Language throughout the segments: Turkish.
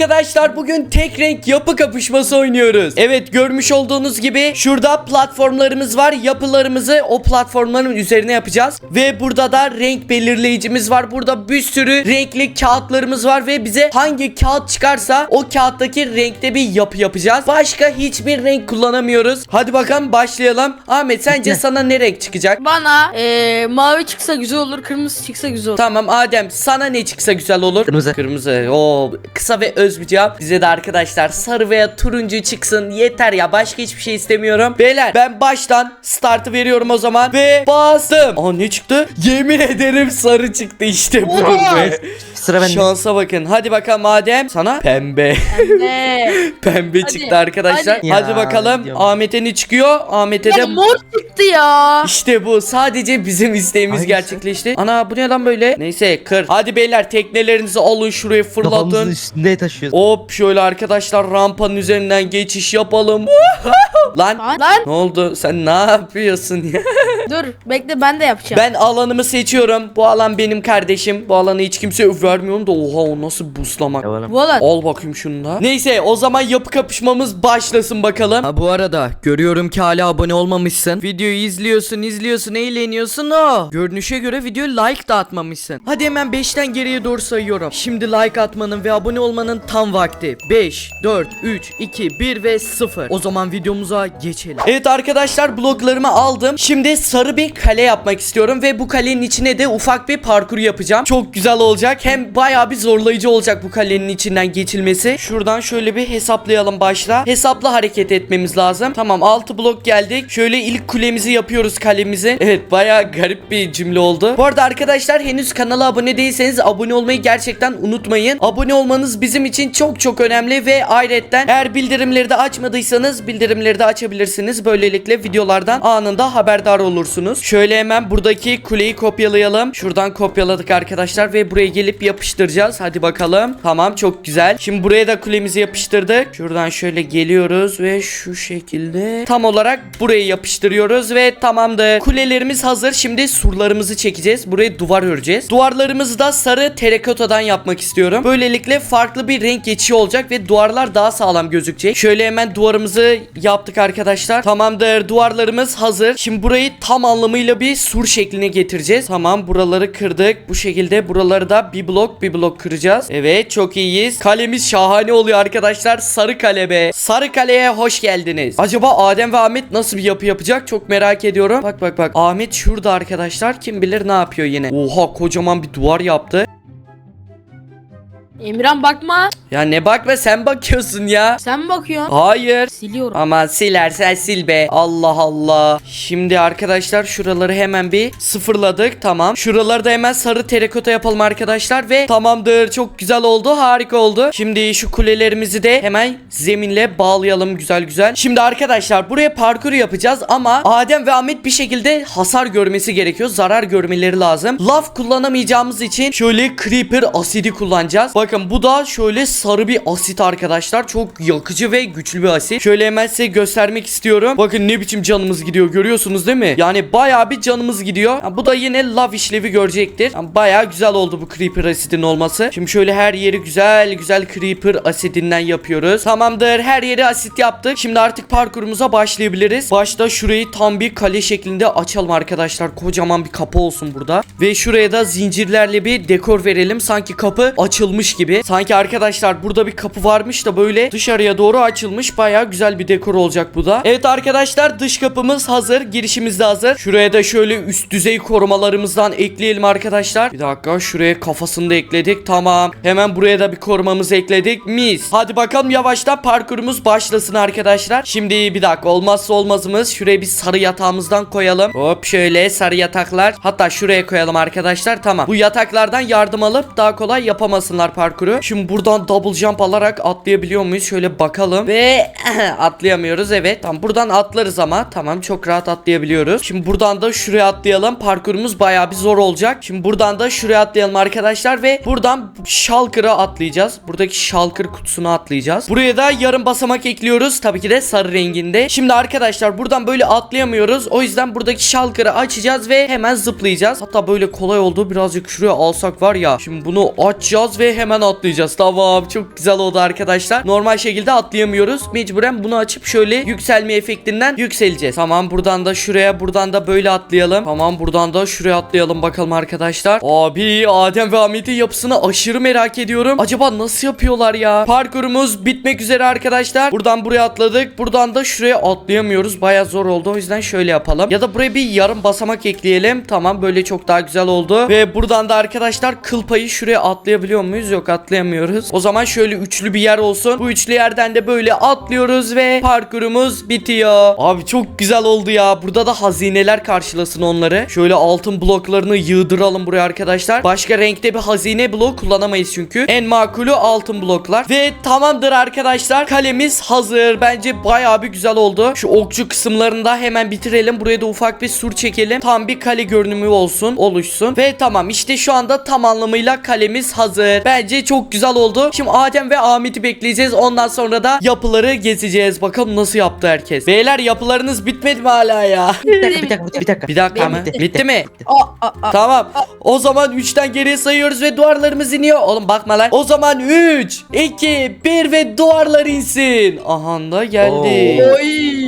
arkadaşlar bugün tek renk yapı kapışması oynuyoruz. Evet görmüş olduğunuz gibi şurada platformlarımız var. Yapılarımızı o platformların üzerine yapacağız. Ve burada da renk belirleyicimiz var. Burada bir sürü renkli kağıtlarımız var ve bize hangi kağıt çıkarsa o kağıttaki renkte bir yapı yapacağız. Başka hiçbir renk kullanamıyoruz. Hadi bakalım başlayalım. Ahmet sence sana ne renk çıkacak? Bana eee, mavi çıksa güzel olur, kırmızı çıksa güzel olur. Tamam Adem sana ne çıksa güzel olur? Kırmızı. Kırmızı. Oo kısa ve öz bir cevap. Bize de arkadaşlar sarı veya turuncu çıksın. Yeter ya başka hiçbir şey istemiyorum. Beyler ben baştan startı veriyorum o zaman ve bastım. Aa ne çıktı? Yemin ederim sarı çıktı işte bu. Sıra bende. Şansa bakın. Hadi bakalım Adem. Sana pembe. Ne? pembe Hadi, çıktı arkadaşlar. Hadi, hadi. Ya, bakalım. diyorum. Ahmet'e ne çıkıyor? Ahmet'e de Ya mor çıktı ya. işte bu sadece bizim isteğimiz Hangisi? gerçekleşti. Ana bu ne lan böyle? Neyse kır. Hadi beyler teknelerinizi alın şuraya Kafamızın fırlatın. üstünde taşıyoruz. Hop şöyle arkadaşlar rampanın üzerinden geçiş yapalım. lan Lan, lan ne oldu? Sen ne yapıyorsun ya? dur bekle ben de yapacağım. ben alanımı seçiyorum. Bu alan benim kardeşim. Bu alanı hiç kimseye vermiyorum da oha o nasıl buslamak. Yalanım. Bu alan. Al bakayım şunu da. Neyse o zaman yapı kapışmamız başlasın bakalım. Ha bu arada görüyorum ki hala abone olmamışsın. Videoyu izliyorsun izliyorsun eğleniyorsun o. Görünüşe göre videoya like da atmamışsın. Hadi hemen 5'ten geriye doğru sayıyorum. Şimdi like atmanın ve abone olmanın tam vakti. 5, 4, 3, 2, 1 ve 0. O zaman videomuza geçelim. Evet arkadaşlar bloklarımı aldım. Şimdi sarı bir kale yapmak istiyorum ve bu kalenin içine de ufak bir parkur yapacağım. Çok güzel olacak. Hem bayağı bir zorlayıcı olacak bu kalenin içinden geçilmesi. Şuradan şöyle bir hesaplayalım başla. Hesaplı hareket etmemiz lazım. Tamam 6 blok geldik. Şöyle ilk kulemizi yapıyoruz kalemizi. Evet bayağı garip bir cümle oldu. Bu arada arkadaşlar henüz kanala abone değilseniz abone olmayı gerçekten unutmayın. Abone olmanız bizim için çok çok önemli ve ayrıca eğer bildirimleri de açmadıysanız bildirimleri de açabilirsiniz. Böylelikle videolardan anında haberdar olursunuz. Şöyle hemen buradaki kuleyi kopyalayalım. Şuradan kopyaladık arkadaşlar ve buraya gelip yapıştıracağız. Hadi bakalım. Tamam çok güzel. Şimdi buraya da kulemizi yapıştırdık. Şuradan şöyle geliyoruz ve şu şekilde tam olarak buraya yapıştırıyoruz ve tamamdır. Kulelerimiz hazır. Şimdi surlarımızı çekeceğiz. Buraya duvar öreceğiz. Duvarlarımızı da sarı terrakotadan yapmak istiyorum. Böylelikle farklı bir renk geçişi olacak ve duvarlar daha sağlam gözükecek. Şöyle hemen duvarımızı yaptık arkadaşlar. Tamamdır. Duvarlarımız hazır. Şimdi burayı tam anlamıyla bir sur şekline getireceğiz. Tamam buraları kırdık. Bu şekilde buraları da bir blok bir blok kıracağız. Evet çok iyiyiz. Kalemiz şahane oluyor arkadaşlar. Sarı kale be. Sarı kaleye hoş geldiniz. Acaba Adem ve Ahmet nasıl bir yapı yapacak? Çok merak ediyorum. Bak bak bak. Ahmet şurada arkadaşlar. Kim bilir ne yapıyor yine. Oha kocaman bir duvar yaptı. Emirhan bakma. Ya ne bakma sen bakıyorsun ya. Sen bakıyorsun? Hayır. Siliyorum. Aman silersen sil be. Allah Allah. Şimdi arkadaşlar şuraları hemen bir sıfırladık. Tamam. Şuraları da hemen sarı terakota yapalım arkadaşlar. Ve tamamdır. Çok güzel oldu. Harika oldu. Şimdi şu kulelerimizi de hemen zeminle bağlayalım güzel güzel. Şimdi arkadaşlar buraya parkur yapacağız ama Adem ve Ahmet bir şekilde hasar görmesi gerekiyor. Zarar görmeleri lazım. Laf kullanamayacağımız için şöyle creeper asidi kullanacağız. Bakın bu da şöyle sarı bir asit arkadaşlar. Çok yakıcı ve güçlü bir asit. Şöyle hemen size göstermek istiyorum. Bakın ne biçim canımız gidiyor görüyorsunuz değil mi? Yani bayağı bir canımız gidiyor. Ha, bu da yine lav işlevi görecektir. Yani bayağı güzel oldu bu creeper asidin olması. Şimdi şöyle her yeri güzel güzel creeper asidinden yapıyoruz. Tamamdır her yeri asit yaptık. Şimdi artık parkurumuza başlayabiliriz. Başta şurayı tam bir kale şeklinde açalım arkadaşlar. Kocaman bir kapı olsun burada. Ve şuraya da zincirlerle bir dekor verelim. Sanki kapı açılmış gibi. Sanki arkadaşlar burada bir kapı varmış da böyle dışarıya doğru açılmış. Bayağı güzel bir dekor olacak bu da. Evet arkadaşlar dış kapımız hazır. Girişimiz de hazır. Şuraya da şöyle üst düzey korumalarımızdan ekleyelim arkadaşlar. Bir dakika şuraya kafasını da ekledik. Tamam. Hemen buraya da bir korumamızı ekledik. Mis. Hadi bakalım yavaştan parkurumuz başlasın arkadaşlar. Şimdi bir dakika olmazsa olmazımız. Şuraya bir sarı yatağımızdan koyalım. Hop şöyle sarı yataklar. Hatta şuraya koyalım arkadaşlar. Tamam. Bu yataklardan yardım alıp daha kolay yapamasınlar parkuru. Şimdi buradan double jump alarak atlayabiliyor muyuz? Şöyle bakalım. Ve atlayamıyoruz evet. Tamam buradan atlarız ama. Tamam çok rahat atlayabiliyoruz. Şimdi buradan da şuraya atlayalım. Parkurumuz bayağı bir zor olacak. Şimdi buradan da şuraya atlayalım arkadaşlar ve buradan Shulker'a atlayacağız. Buradaki Shulker kutusuna atlayacağız. Buraya da yarım basamak ekliyoruz. Tabii ki de sarı renginde. Şimdi arkadaşlar buradan böyle atlayamıyoruz. O yüzden buradaki Shulker'ı açacağız ve hemen zıplayacağız. Hatta böyle kolay oldu. Birazcık şuraya alsak var ya. Şimdi bunu açacağız ve hemen atlayacağız. Tamam çok güzel oldu arkadaşlar. Normal şekilde atlayamıyoruz. Mecburen bunu açıp şöyle yükselme efektinden yükseleceğiz. Tamam buradan da şuraya buradan da böyle atlayalım. Tamam buradan da şuraya atlayalım bakalım arkadaşlar. Abi Adem ve Ahmet'in yapısını aşırı merak ediyorum. Acaba nasıl yapıyorlar ya? Parkurumuz bitmek üzere arkadaşlar. Buradan buraya atladık. Buradan da şuraya atlayamıyoruz. Baya zor oldu. O yüzden şöyle yapalım. Ya da buraya bir yarım basamak ekleyelim. Tamam böyle çok daha güzel oldu. Ve buradan da arkadaşlar kıl payı şuraya atlayabiliyor muyuz? Yok atlayamıyoruz. O zaman şöyle üçlü bir yer olsun. Bu üçlü yerden de böyle atlıyoruz ve parkurumuz bitiyor. Abi çok güzel oldu ya. Burada da hazineler karşılasın onları. Şöyle altın bloklarını yığdıralım buraya arkadaşlar. Başka renkte bir hazine blok kullanamayız çünkü. En makulü altın bloklar. Ve tamamdır arkadaşlar. Kalemiz hazır. Bence bayağı bir güzel oldu. Şu okçu kısımlarında hemen bitirelim. Buraya da ufak bir sur çekelim. Tam bir kale görünümü olsun. Oluşsun. Ve tamam işte şu anda tam anlamıyla kalemiz hazır. Bence çok güzel oldu. Şimdi Adem ve Ahmet'i bekleyeceğiz. Ondan sonra da yapıları gezeceğiz. Bakalım nasıl yaptı herkes. Beyler yapılarınız bitmedi mi hala ya? Bir dakika bir dakika bir dakika. Bir dakika mı? Bitti. Bitti mi? Aa, aa, aa. Tamam. O zaman 3'ten geriye sayıyoruz ve duvarlarımız iniyor. Oğlum bakma lan. O zaman 3, 2, 1 ve duvarlar insin. Aha da geldi. Oy.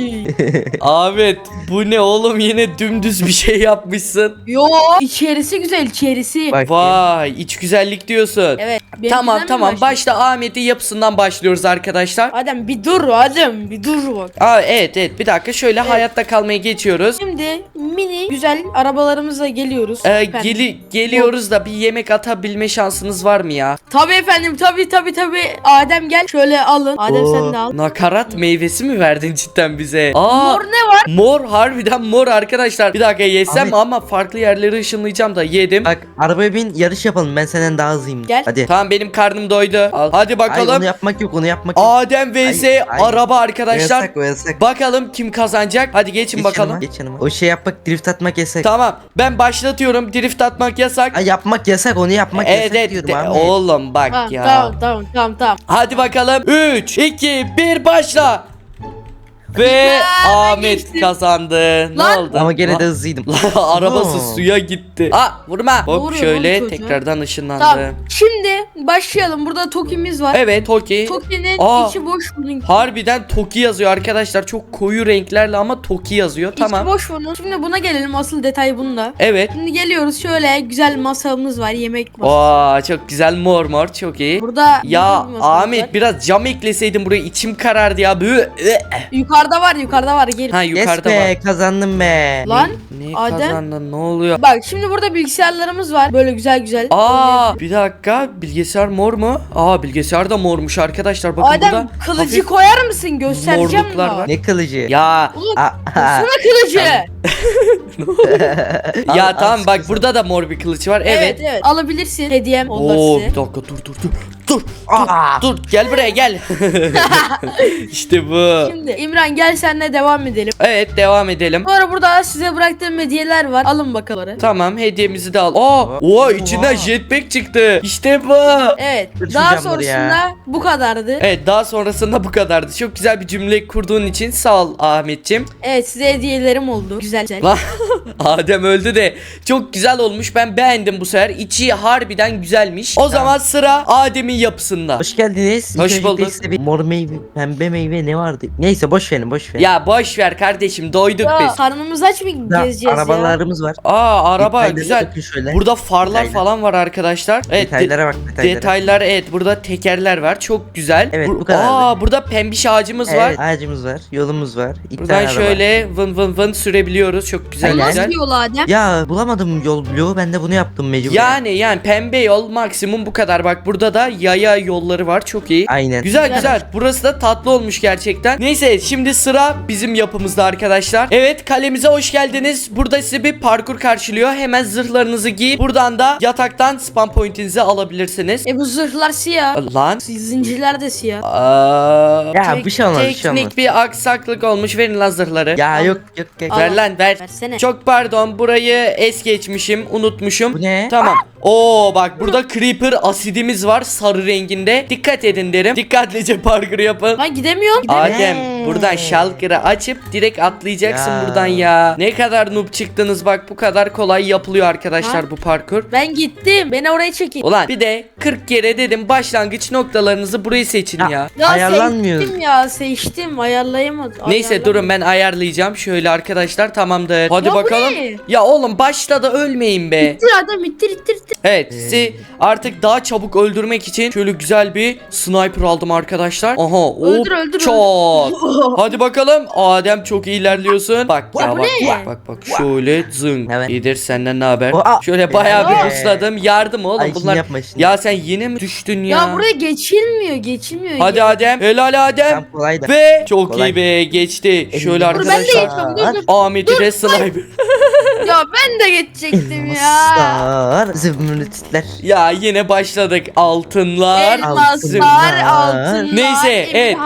Ahmet bu ne oğlum yine dümdüz bir şey yapmışsın. Yo. İçerisi güzel içerisi. Bak. Vay iç güzellik diyorsun. Evet. benimkinden Tamam mi tamam başlayayım? başta Ahmet'in yapısından başlıyoruz arkadaşlar. Adem bir dur Adem bir dur bak. Aa evet evet bir dakika şöyle hayatta kalmaya geçiyoruz. Şimdi mini güzel arabalarımızla geliyoruz. Ee, geli geliyoruz da bir yemek atabilme şansınız var mı ya? Tabii efendim tabii tabii tabii. Adem gel şöyle alın. Adem Oo. sen de al. Nakarat meyvesi mi verdin cidden bize? Aa, Mor ne var? Mor harbiden mor arkadaşlar. Bir dakika yesem Ahmet. ama farklı yerleri ışınlayacağım da yedim. Bak arabaya bin yarış yapalım ben senden daha hızlıyım. Gel. Hadi. Tamam benim karnım doydu. Al. Hadi Hayır bakalım. onu yapmak yok onu yapmak yok. Adem vs Hayır, hayır. araba O arkadaşlar. yasak o yasak. Bakalım kim kazanacak. Hadi geçin Geç bakalım. yanıma, geç yanıma. O şey yapmak drift atmak yasak. Tamam ben başlatıyorum. Drift atmak yasak. Ay yapmak yasak onu yapmak evet yasak evet. diyorum de- abi. oğlum bak Tamam, ya. tamam tamam tamam tamam. Hadi bakalım. 3 2 1 başla. Ve Ahmet geçtim. kazandı. Ne Lan. oldu? Ama gene de hızlıydım. Arabası Oo. suya gitti. Aa vurma. Hop Vuruyor şöyle oğlum çocuğa. tekrardan ışınlandı. Tamam. Şimdi başlayalım. Burada Toki'miz var. Evet Toki. Toki'nin Aa. içi boş bunun. Harbiden Toki yazıyor arkadaşlar. Çok koyu renklerle ama Toki yazıyor. İçi Tamam. boş bunun. Şimdi buna gelelim. Asıl detay bunda. Evet. Şimdi geliyoruz. Şöyle güzel masamız var. Yemek masası. Aa çok güzel mor mor çok iyi. Burada Ya bizim bir masamız Ahmet var. biraz cam ekleseydin buraya içim karardı ya. Bı- yukarıda var, yukarıda var. Gel. Ha Yes yukarıda be var. kazandım be. Lan Ne Adem. kazandın ne oluyor? bak şimdi burada bilgisayarlarımız var. Böyle güzel güzel. Aa bir dakika bilgisayar mor mu? Aa bilgisayar da mormuş arkadaşlar. Bakın Adem burada kılıcı hafif koyar mısın? Göstereceğim morluklar mi? var. Ne kılıcı? Ya Oğlum sana kılıcı. ya Al, al, tamam bak sıkı burada da mor bir kılıç var. Evet Evet. evet. Alabilirsin. Hediyem onlar Oo size. bir dakika dur dur dur. Dur. Aa. Dur gel buraya gel. işte bu. Şimdi İmran gel senle devam edelim. Evet devam edelim. Sonra burada size bıraktığım hediyeler var. Alın bakalım. Tamam hediyemizi de al. Aa, oha içinden jetpack çıktı. İşte bu. Evet. Dur Daha sonrasında ya. bu kadardı. Evet. Evet daha sonrasında bu kadardı. Çok güzel bir cümle kurduğun için sağ ol Ahmetçim. size hediyelerim oldu. Güzel güzel. Adem öldü de çok güzel olmuş. Ben beğendim bu sefer. İçi harbiden güzelmiş. O zaman sıra Adem'in yapısında. Hoş geldiniz. İlk Hoş öncelikle bulduk. size bir mor meyve, pembe meyve ne vardı? Neyse boş verin boş verin. Ya boş ver kardeşim doyduk Ya, biz. karnımız aç mı Da- gezeceğiz ya? arabalarımız var. Aa araba Detaylara güzel. bakın şöyle. Burada farlar Detaylar. falan var arkadaşlar. Evet de- detaylara bak detaylara. detaylar evet burada tekerler var. Çok güzel. Evet, Bur- bu kadardı. Aa burada pembiş ağacımız var. Evet, ağacımız var, yolumuz var. İki Buradan araba. şöyle vın vın vın sürebiliyoruz. Çok güzel Aynen. güzel. Nasıl yol Adem? Ya bulamadım yol bloğu ben de bunu yaptım mecbur. Yani yani pembe yol maksimum bu kadar. Bak burada da yaya yolları var. Çok iyi. Aynen. Güzel Güzel. güzel. Burası da tatlı olmuş gerçekten. Neyse şimdi sıra bizim yapımızda arkadaşlar. Evet kalemize hoş geldiniz. Burada sizi bir parkur karşılıyor. Hemen zırhlarınızı giyip buradan da yataktan spam pointinizi alabilirsiniz. E bu zırhlar siyah. Lan. Zincirler de siyah. Aa, Ya, bir şey olmaz, bir şey Teknik olmaz. bir aksaklık olmuş. Verin lan zırhları. Ya yok yok yok. Ver lan ver. Versene. Çok pardon burayı es geçmişim unutmuşum. Bu ne? Tamam. Oo bak burada creeper asidimiz var sarı renginde. Dikkat edin derim. Dikkatlice parkur yapın. Ben gidemiyorum. Adem buradan şalkırı açıp direkt atlayacaksın Ya. buradan ya. Ne kadar noob çıktınız bak bu kadar kolay yapılıyor arkadaşlar Ha? bu parkur. Ben gittim. Beni oraya çekin. Ulan bir de 40 kere dedim başlangıç noktalarınızı burayı seçin Ya. ya. Ya Ayarlanmıyor. seçtim ya seçtim. Ayarlayamadım. Neyse Ayarlamadım. durun ben ayarlayacağım. Şöyle arkadaşlar tamamdır. Hadi Ya bu bakalım. ne? Ya oğlum başta da ölmeyin be. İttir adam ittir ittir ittir. Evet sizi artık daha çabuk öldürmek için şöyle güzel bir sniper aldım arkadaşlar. Aha hop Öldür, öldür, çat. Hadi bakalım Adem çok iyi ilerliyorsun. Bak Ya bak, bak bak bak şöyle zıng. Evet. İyidir senden ne haber? Oha. Şöyle bayağı bir Evet. ısladım. Yardım oğlum Ay, şimdi bunlar. yapma şimdi. Ya sen yine mi düştün ya? Ya. buraya geçilmiyor geçilmiyor. Hadi. Adem. Helal Adem. Tam kolay da. Ve çok Kolay. iyi be geçti. Şöyle Elimde Dur ben de arkadaşlar. dur dur. Ahmet'i de sniper. Ya ben de geçecektim ya. Masar. Zümrütler. ya yine başladık. Altınlar. Elmaslar, altınlar. altınlar, Neyse, evet.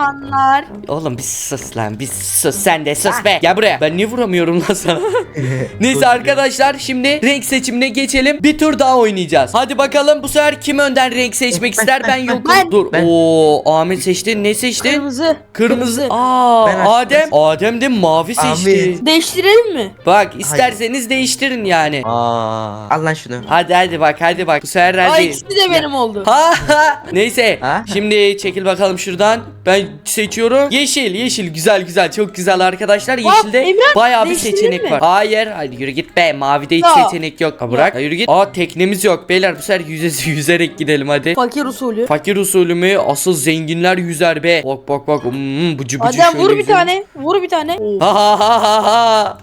Oğlum bir sus lan bir sus sen de sus be. Gel buraya. Ben niye vuramıyorum lan sana? Neyse arkadaşlar şimdi renk seçimine geçelim. Bir tur daha oynayacağız. Hadi bakalım bu sefer kim önden renk seçmek ister ben yokum. Ben. Dur. Ben. Oo Ahmet seçti. Ne seçti? Kırmızı. Kırmızı. Aa Ben açtım. Adem. Adem de mavi seçti. Ahmet. Değiştirelim mi? Bak isterseniz değiştirin yani. Aa. Al lan şunu. Hadi hadi bak hadi bak. Bu sefer Ay hadi. ikisi de benim oldu. Ha ha. Neyse. Ha? Şimdi çekil bakalım şuradan. Ben seçiyorum. Yeşil, yeşil. Güzel güzel. Çok güzel arkadaşlar. Yeşilde Emrah, bayağı bir seçenek mi? var. Hayır. Hadi yürü git be. Mavide hiç Ya. seçenek yok. Ha, bırak. Ha, yürü git. Aa teknemiz yok. Beyler bu sefer yüze, yüzerek gidelim hadi. Fakir usulü. Fakir usulü mü? Asıl zenginler yüzer be. Bak bak bak. Hmm, bıcı bıcı Adem şöyle vur bir yüzelim. tane. Vur bir tane. Ha ha ha ha ha.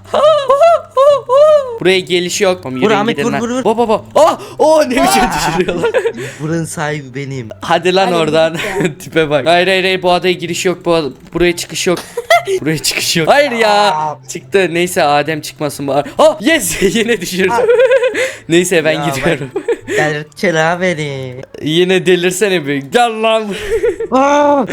Buraya geliş yok. Tamam, Vur yürüyün Ahmet, gidin vur, lan. vur, vur. Baba baba. Ah! Oh ne biçim düşürüyorlar. Buranın sahibi benim. Hadi lan Hadi oradan. Tipe bak. Hayır hayır hayır bu adaya giriş yok. Bu buraya çıkış yok. buraya çıkış yok. Hayır ya. Çıktı. Neyse Adem çıkmasın bari. Ha yes yine düşürdüm. Neyse ben Ya gidiyorum. Gel çela beni. yine delirsene bir. Gel lan. Aa.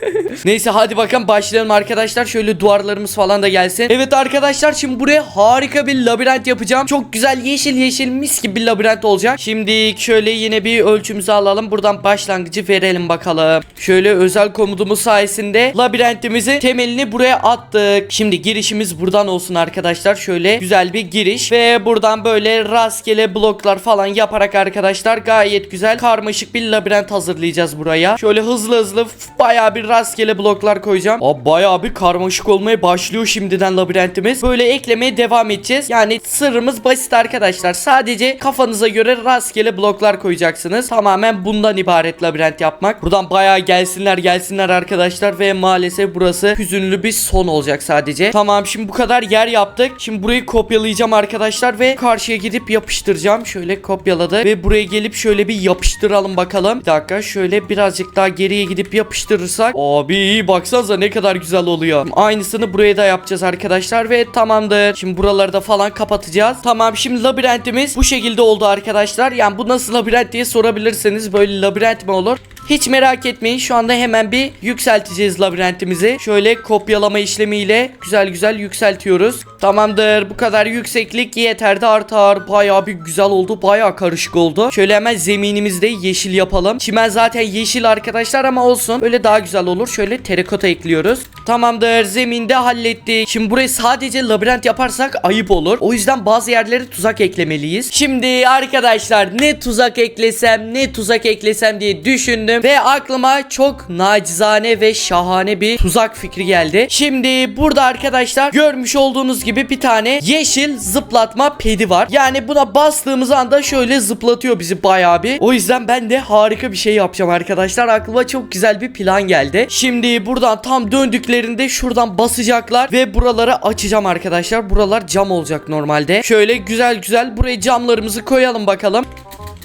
Neyse hadi bakalım başlayalım arkadaşlar. Şöyle duvarlarımız falan da gelsin. Evet arkadaşlar şimdi buraya harika bir labirent yapacağım. Çok güzel yeşil yeşil mis gibi bir labirent olacak. Şimdi şöyle yine bir ölçümüzü alalım. Buradan başlangıcı verelim bakalım. Şöyle özel komutumuz sayesinde labirentimizin temelini buraya attık. Şimdi girişimiz buradan olsun arkadaşlar. Şöyle güzel bir giriş ve buradan böyle rastgele bloklar falan yaparak arkadaşlar gayet güzel karmaşık bir labirent hazırlayacağız buraya. Şöyle hızlı hızlı bayağı bir rastgele bloklar koyacağım. Aa, bayağı bir karmaşık olmaya başlıyor şimdiden labirentimiz. Böyle eklemeye devam edeceğiz. Yani sırrımız basit arkadaşlar. Sadece kafanıza göre rastgele bloklar koyacaksınız. Tamamen bundan ibaret labirent yapmak. Buradan bayağı gelsinler gelsinler arkadaşlar ve maalesef burası hüzünlü bir son olacak sadece. Tamam şimdi bu kadar yer yaptık. Şimdi burayı kopyalayacağım arkadaşlar ve karşıya gidip yapıştıracağım. Şöyle kopyaladı ve buraya gelip şöyle bir yapıştıralım bakalım. Bir dakika şöyle birazcık daha geriye gidip yapıştırırsak. Abi baksanıza ne kadar güzel oluyor. Şimdi aynısını buraya da yapacağız arkadaşlar ve tamamdır. Şimdi buraları da falan kapatacağız. Tamam şimdi labirentimiz bu şekilde oldu arkadaşlar. Yani bu nasıl labirent diye sorabilirsiniz. Böyle labirent mi olur? Hiç merak etmeyin şu anda hemen bir yükselteceğiz labirentimizi. Şöyle kopyalama işlemiyle güzel güzel yükseltiyoruz. Tamamdır bu kadar yükseklik yeter de artar. Bayağı bir güzel oldu bayağı karışık oldu. Şöyle hemen zeminimizi de yeşil yapalım. Çimen zaten yeşil arkadaşlar ama olsun. Böyle daha güzel olur. Şöyle terakota ekliyoruz. Tamamdır zeminde hallettik. Şimdi burayı sadece labirent yaparsak ayıp olur. O yüzden bazı yerlere tuzak eklemeliyiz. Şimdi arkadaşlar ne tuzak eklesem ne tuzak eklesem diye düşündüm. Ve aklıma çok nacizane ve şahane bir tuzak fikri geldi. Şimdi burada arkadaşlar görmüş olduğunuz gibi bir tane yeşil zıplatma pedi var. Yani buna bastığımız anda şöyle zıplatıyor bizi bayağı bir. O yüzden ben de harika bir şey yapacağım arkadaşlar. Aklıma çok güzel bir plan geldi. Şimdi buradan tam döndüklerinde şuradan basacaklar ve buraları açacağım arkadaşlar. Buralar cam olacak normalde. Şöyle güzel güzel buraya camlarımızı koyalım bakalım.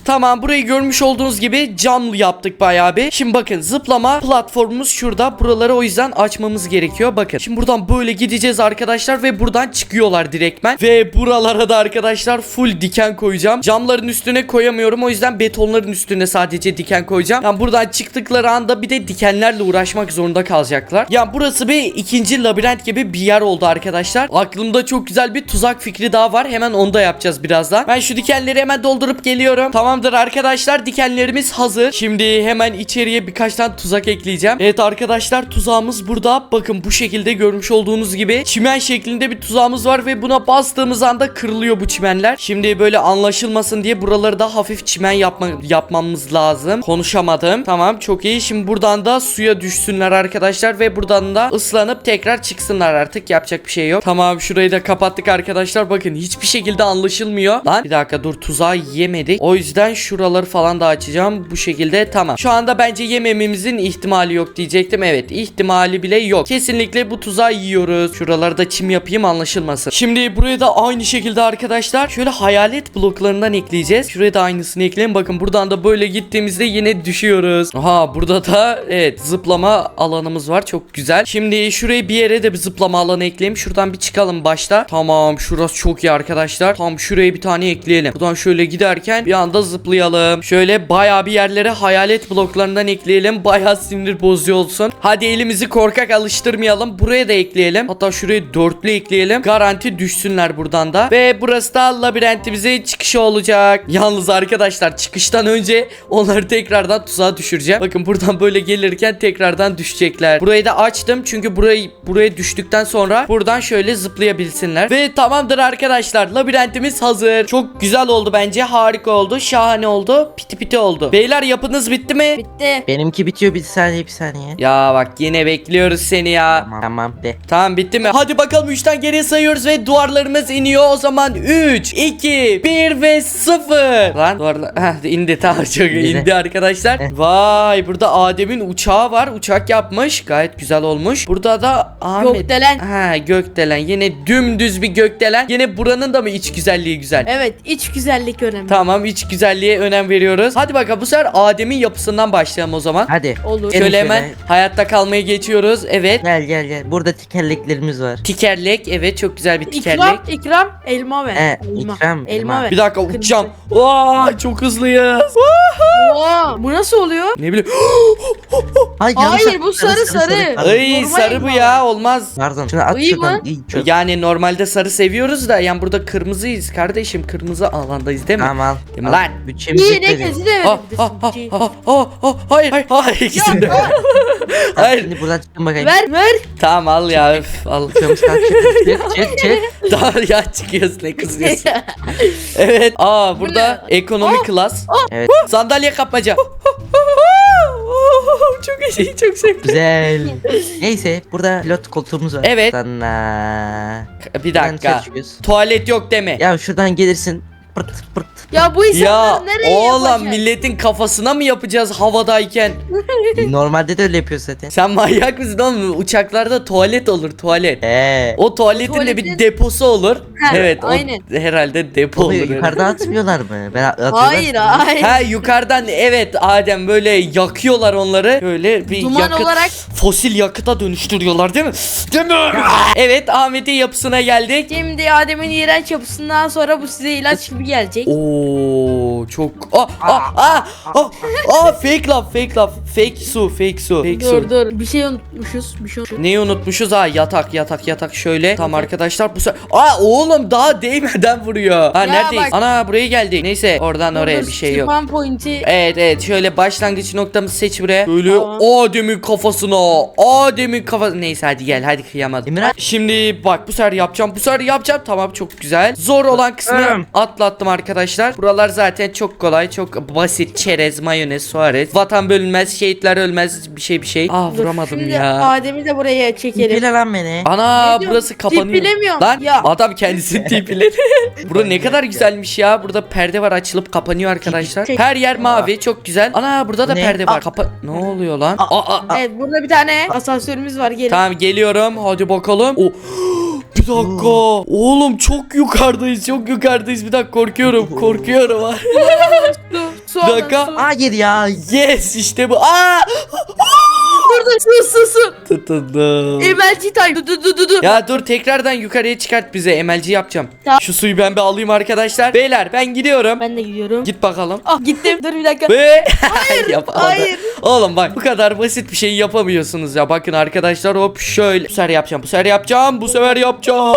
Tamam burayı görmüş olduğunuz gibi camlı yaptık bayağı bir. Şimdi bakın zıplama platformumuz şurada. Buraları o yüzden açmamız gerekiyor. Bakın şimdi buradan böyle gideceğiz arkadaşlar ve buradan çıkıyorlar direktmen. Ve buralara da arkadaşlar full diken koyacağım. Camların üstüne koyamıyorum o yüzden betonların üstüne sadece diken koyacağım. Yani buradan çıktıkları anda bir de dikenlerle uğraşmak zorunda kalacaklar. Yani burası bir ikinci labirent gibi bir yer oldu arkadaşlar. Aklımda çok güzel bir tuzak fikri daha var. Hemen onu da yapacağız birazdan. Ben şu dikenleri hemen doldurup geliyorum. Tamam Tamamdır arkadaşlar dikenlerimiz hazır. Şimdi hemen içeriye birkaç tane tuzak ekleyeceğim. Evet arkadaşlar tuzağımız burada. Bakın bu şekilde görmüş olduğunuz gibi çimen şeklinde bir tuzağımız var ve buna bastığımız anda kırılıyor bu çimenler. Şimdi böyle anlaşılmasın diye buraları da hafif çimen yapma, yapmamız lazım. Konuşamadım. Tamam çok iyi. Şimdi buradan da suya düşsünler arkadaşlar ve buradan da ıslanıp tekrar çıksınlar artık. Yapacak bir şey yok. Tamam şurayı da kapattık arkadaşlar. Bakın hiçbir şekilde anlaşılmıyor. Lan bir dakika dur tuzağı yemedik. O yüzden şuraları falan da açacağım. Bu şekilde tamam. Şu anda bence yemememizin ihtimali yok diyecektim. Evet ihtimali bile yok. Kesinlikle bu tuzağı yiyoruz. Şuraları da çim yapayım anlaşılmasın. Şimdi buraya da aynı şekilde arkadaşlar şöyle hayalet bloklarından ekleyeceğiz. Şuraya da aynısını ekleyin. Bakın buradan da böyle gittiğimizde yine düşüyoruz. Aha burada da evet zıplama alanımız var. Çok güzel. Şimdi şuraya bir yere de bir zıplama alanı ekleyelim. Şuradan bir çıkalım başta. Tamam şurası çok iyi arkadaşlar. Tam şuraya bir tane ekleyelim. Buradan şöyle giderken bir anda zıplayalım. Şöyle bayağı bir yerlere hayalet bloklarından ekleyelim. Bayağı sinir bozucu olsun. Hadi elimizi korkak alıştırmayalım. Buraya da ekleyelim. Hatta şuraya dörtlü ekleyelim. Garanti düşsünler buradan da. Ve burası da labirentimizin çıkışı olacak. Yalnız arkadaşlar çıkıştan önce onları tekrardan tuzağa düşüreceğim. Bakın buradan böyle gelirken tekrardan düşecekler. Burayı da açtım çünkü burayı buraya düştükten sonra buradan şöyle zıplayabilsinler. Ve tamamdır arkadaşlar. Labirentimiz hazır. Çok güzel oldu bence. Harika oldu. Şahane oldu. Piti piti oldu. Beyler yapınız bitti mi? Bitti. Benimki bitiyor bir saniye bir saniye. Ya bak yine bekliyoruz seni ya. Tamam tamam de. Tamam bitti mi? Hadi bakalım 3'ten geriye sayıyoruz ve duvarlarımız iniyor. O zaman 3, 2, 1 ve 0. Lan duvarlar Heh, indi tamam çok. İndi. indi arkadaşlar. Vay burada Adem'in uçağı var. Uçak yapmış. Gayet güzel olmuş. Burada da Ahmet. Gökdelen. Ha gökdelen. Yine dümdüz bir gökdelen. Yine buranın da mı iç güzelliği güzel? Evet iç güzellik önemli. Tamam iç güzelliğe önem veriyoruz. Hadi bakalım bu sefer Adem'in yapısından başlayalım o zaman. Hadi. Olur. Gelin Şöyle hemen şöyle. hayatta kalmaya geçiyoruz. Evet. Gel gel gel. Burada tekerleklerimiz var. Tikerlek. Evet çok güzel bir tikerlek. İkram, ikram, elma ver. He, elma. ikram, elma elma. ver. Bir dakika Kırmızı. uçacağım. Vay çok hızlıyız. Oo, bu nasıl oluyor? Ne bileyim. Hayır, Hayır, bu sarı, sarı. Ay Normal sarı bu ya olmaz. Pardon. Şunu at İyi şuradan. mi? İyi. Yani normalde sarı seviyoruz da yani burada kırmızıyız kardeşim. Kırmızı alandayız değil mi? Tamam al. Değil mi Al. lan? Bütçemizi İyi ne ekledim. kezi de Ah, ah, ah, verebilirsin. ah, ah, ah, hayır hayır hayır ikisini de. Tamam, Hayır. Şimdi buradan çıkın bakayım. Ver ver. Tamam al ya öf, al. Çıkıyormuş kalk çık çık çık çık. Daha ya çıkıyorsun ne kızıyorsun. Evet. Aa burada ekonomi klas. Evet. Sandalye kapmaca. çok iyi çok sevdim. Güzel. Neyse burada pilot koltuğumuz var. Evet. Sana. Bir Buradan dakika. çıkıyoruz. Tuvalet yok deme. Ya şuradan gelirsin. Pırt pırt. ya bu Ya insanlar nereye oğlum yapacak? milletin kafasına mı yapacağız havadayken? Normalde de öyle yapıyoruz zaten. Sen manyak mısın oğlum? Uçaklarda tuvalet olur tuvalet. Eee. O tuvaletin de bir tuvaletin- deposu olur. Ha, evet aynen. o herhalde depo Onu olur. yukarıdan atmıyorlar mı? Ben atıyorlar. Hayır hayır. Ha yukarıdan evet Adem böyle yakıyorlar onları. Böyle bir Duman yakıt, olarak- fosil yakıta dönüştürüyorlar değil mi? Değil mi? evet Ahmet'in yapısına geldik. Şimdi Adem'in iğrenç yapısından sonra bu size ilaç gibi gelecek. Oo çok ah ah ah ah, ah fake love fake love fake su fake su fake su. Dur dur bir şey unutmuşuz bir şey unutmuşuz. Neyi unutmuşuz ha yatak yatak yatak şöyle tam arkadaşlar bu sefer Aa oğlum daha değmeden vuruyor. Ha Ya neredeyiz? bak- ana buraya geldik. Neyse oradan oraya bir şey yok. Spawn point'i. Evet evet. Şöyle başlangıç noktamızı seç buraya. Böyle Tamam. Adem'in kafasına. Adem'in kafası Neyse hadi gel. Hadi kıyamadım. Emirhan. Şimdi bak bu sefer yapacağım bu sefer yapacağım. Tamam çok güzel. Zor olan kısmı atlattım arkadaşlar. Buralar zaten çok kolay çok basit. Çerez mayonez suarez. Vatan bölünmez şehitler ölmez. Bir şey bir şey. Ah Dur, vuramadım şimdi ya. Adem'i de buraya çekelim. Bile lan beni. Ana Ne diyorsun? burası kapanıyor. Tipilemiyorum. Lan Ya. adam kendisini tipiledi. Bura ne kadar güzelmiş ya. Burada perde var açılıp kapanıyor arkadaşlar. Her yer mavi çok güzel. Ana burada da Ne? perde var. Aa. Kapa ne oluyor lan? Aa, aa. Evet burada bir tane asansörümüz var gelin. Tamam geliyorum. Hadi bakalım. O bir dakika. Oğlum çok yukarıdayız. Çok yukarıdayız. Bir dakika korkuyorum. Korkuyorum. Su, su Bir alın, dakika. su. Hayır ya. yes işte bu. Aa! Dur dur su su su. Tutundum. Emelci time. Dur dur dur, dur. Ya dur tekrardan yukarıya çıkart bize. Emelci yapacağım. Tamam. Şu suyu ben bir alayım arkadaşlar. Beyler ben gidiyorum. Ben de gidiyorum. Git bakalım. Ah gittim. Dur bir dakika. Ve Yapamadı. hayır. Oğlum bak bu kadar basit bir şey yapamıyorsunuz ya. Bakın arkadaşlar hop şöyle. Bu sefer yapacağım. Bu sefer yapacağım. Bu sefer yapacağım.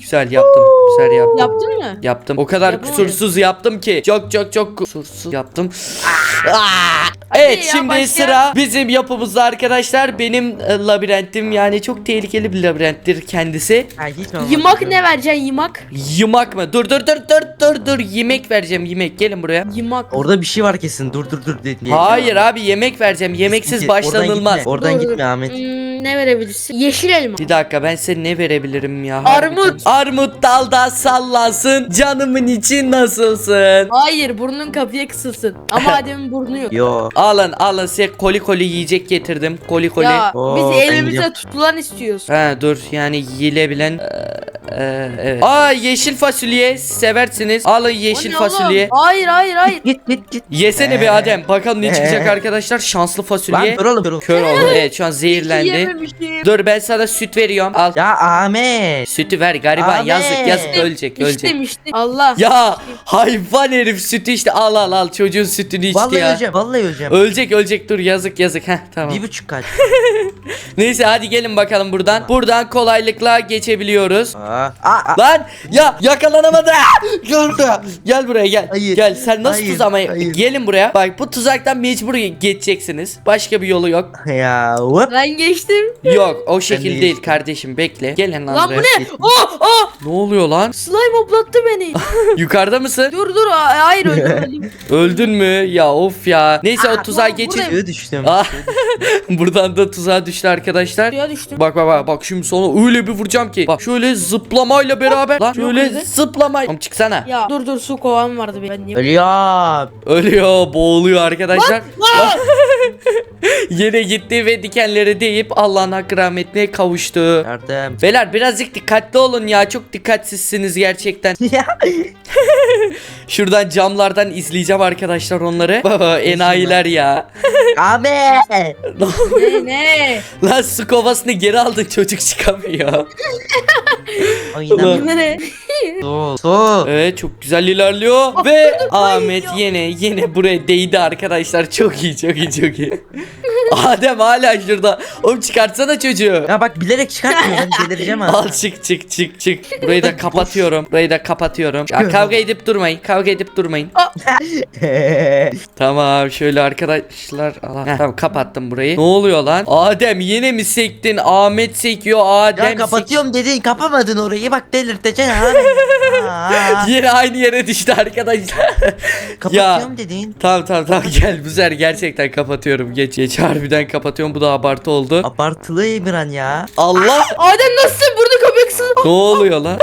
Güzel yaptım. Güzel yaptım. Yaptın mı? Yaptım. O kadar Yapamadım. kusursuz yaptım ki. Çok çok çok kusursuz yaptım. Aa! Evet ya, şimdi başka? sıra bizim yapımızda arkadaşlar. Benim e, labirentim yani çok tehlikeli bir labirenttir kendisi. Ha, hiç olmaz. Yimak ne vereceksin yimak? Yumak mı? Dur dur dur dur dur dur. Yemek vereceğim yemek. Gelin buraya. Yimak. Orada bir şey var kesin. Dur dur dur dedi. Hayır abi yemek vereceğim. Yemeksiz oradan başlanılmaz. gitme, Oradan Dur, gitme. Ahmet. Hmm, ne verebilirsin? Yeşil elma. Bir dakika ben size ne verebilirim ya? Harbiden. Armut dalda sallansın. Canımın için nasılsın? Hayır burnun kapıya kısılsın. Ama Adem'in burnu yok. Yo. Alın alın size koli koli yiyecek getirdim. Koli koli. Ya Oo, biz ben elimizde yiyorum. tutulan istiyoruz. Ha dur yani yiyilebilen Ee, evet. Aa yeşil fasulye seversiniz. Alın yeşil O ne fasulye. oğlum? Hayır hayır hayır. Git git git. Yesene Ee. bir Adem. Bakalım ne çıkacak Ee. arkadaşlar. Şanslı fasulye. Lan dur oğlum dur oğlum. Kör oldu. Evet şu an zehirlendi. Yememişim. Dur ben sana süt veriyorum. Al. Ya Ahmet. Sütü ver gariban. Abi. Yazık yazık ölecek ölecek. İçtim içtim. Allah. Ya hayvan herif sütü işte al al al çocuğun sütünü içti Vallahi ya. öleceğim. Vallahi öleceğim. Ölecek ölecek dur yazık yazık heh tamam. Bir buçuk kaç. Neyse hadi gelin bakalım buradan. Buradan kolaylıkla geçebiliyoruz. Aa. Lan ya yakalanamadı. Gördü. Gel buraya gel. Hayır. Gel sen nasıl Hayır, tuzama hayır. gelin buraya. Bak bu tuzaktan mecbur geçeceksiniz. Başka bir yolu yok. Ya hop. Ben geçtim. Yok o şekil de değil geçtim. kardeşim bekle. Gelin lan, Lan bu buraya. ne? Oh oh. Ne oluyor lan? Slime hoplattı beni. Yukarıda mısın? dur dur. Hayır öldüm öldüm. Öldün mü? Ya of ya. Neyse o Aa, tuzağa buradayım. geçin. Suya düştüm. Buradan da tuzağa düştü arkadaşlar. Suya düştüm. Bak bak bak bak şimdi sana öyle bir vuracağım ki. Bak şöyle zıplamayla beraber. Lan şöyle öyle. zıplamayla. Oğlum çıksana. Ya dur dur su kovam vardı benim. Ben niye? Ölüyorum. Ölüyor, boğuluyor arkadaşlar. Aa! Yere gitti ve dikenlere değip Allah'ın hakkı rahmetine kavuştu. Yardım. Beyler birazcık dikkatli olun ya. Çok dikkatsizsiniz gerçekten. Şuradan camlardan izleyeceğim arkadaşlar onları. Baba enayiler ya. Ahmet. ne ne? Lan su kovasını geri aldın çocuk çıkamıyor. Oynamıyorum. Ne? Su. Su. Evet çok güzel ilerliyor ve Ahmet yine yine buraya değdi arkadaşlar. Çok iyi çok iyi çok iyi. Adem hala şurada. Oğlum çıkartsana çocuğu. Ya bak bilerek çıkartmıyor. Ben delireceğim ha. Al çık çık çık çık. Burayı da kapatıyorum. Burayı da kapatıyorum. Ya, kavga edip durmayın. Kavga edip durmayın. Tamam şöyle arkadaşlar. Allah. Heh, tamam kapattım burayı. Ne oluyor lan? Adem yine mi sektin? Ahmet sekiyor. Adem ya sek- kapatıyorum dedin kapamadın orayı bak delirteceksin abi. Aa, Yine aynı yere düştü arkadaşlar. Kapatıyorum dedin. Tamam tamam tamam gel bu sefer gerçekten kapatıyorum. Geç geç harbiden kapatıyorum. Bu da abartı oldu. Abartılı Emirhan ya. Allah Adem nasılsın? Burada köpeksiz. ne oluyor lan?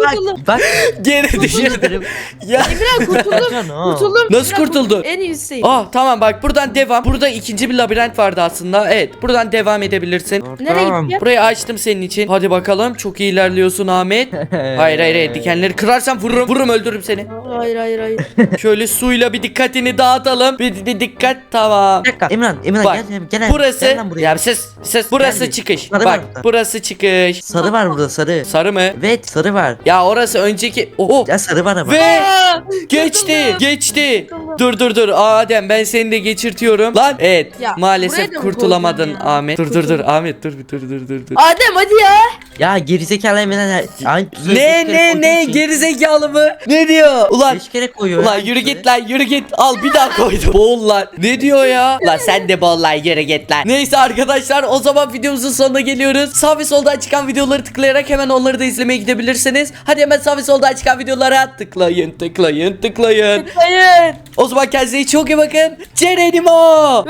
Bak bak. Geri düşürdüm. ya Emre kurtuldum. Nasıl Emre, kurtuldun? kurtuldum. En iyisiyim. Ah tamam bak buradan devam. Burada ikinci bir labirent vardı aslında. Evet buradan devam edebilirsin. Nereye gideceğim? Burayı açtım senin için. Hadi bakalım. Çok iyi ilerliyorsun Ahmet. Hayır hayır hayır. Dikenleri kırarsam vururum. Vururum öldürürüm seni. Hayır hayır hayır. Şöyle suyla bir dikkatini dağıtalım. Bir, bir dikkat tamam. Bir dakika Emirhan Emirhan Bak, gel gel gel. Burası Gel lan buraya. ya ses ses burası Gel bir. çıkış. Sarı Bak burası çıkış. Sarı var burada sarı. Sarı mı? Evet sarı var. Ya orası önceki. Oh. Ya sarı var ama. Ve Aa, geçti, geçti. Dur dur dur. Adem ben seni de geçirtiyorum. Lan evet. Ya, maalesef buraya da mı kurtulamadın koydun ya? Ahmet. Dur dur dur. Ahmet dur bir dur dur dur dur. Adem hadi ya. Ya gerizekalı Emirhan. Ay, Ne ne ne gerizekalı mı? Ne diyor? Ulan Beş kere koyuyor. Ulan yürü git lan yürü git. Al bir daha koydum. Boğul lan. Ne diyor ya? Lan sen de boğul lan yürü git lan. Neyse arkadaşlar o zaman videomuzun sonuna geliyoruz. Sağ ve soldan çıkan videoları tıklayarak hemen onları da izlemeye gidebilirsiniz. Hadi hemen sağ ve soldan çıkan videolara tıklayın tıklayın tıklayın. Hayır. O zaman kendinize çok iyi bakın. Cerenimo.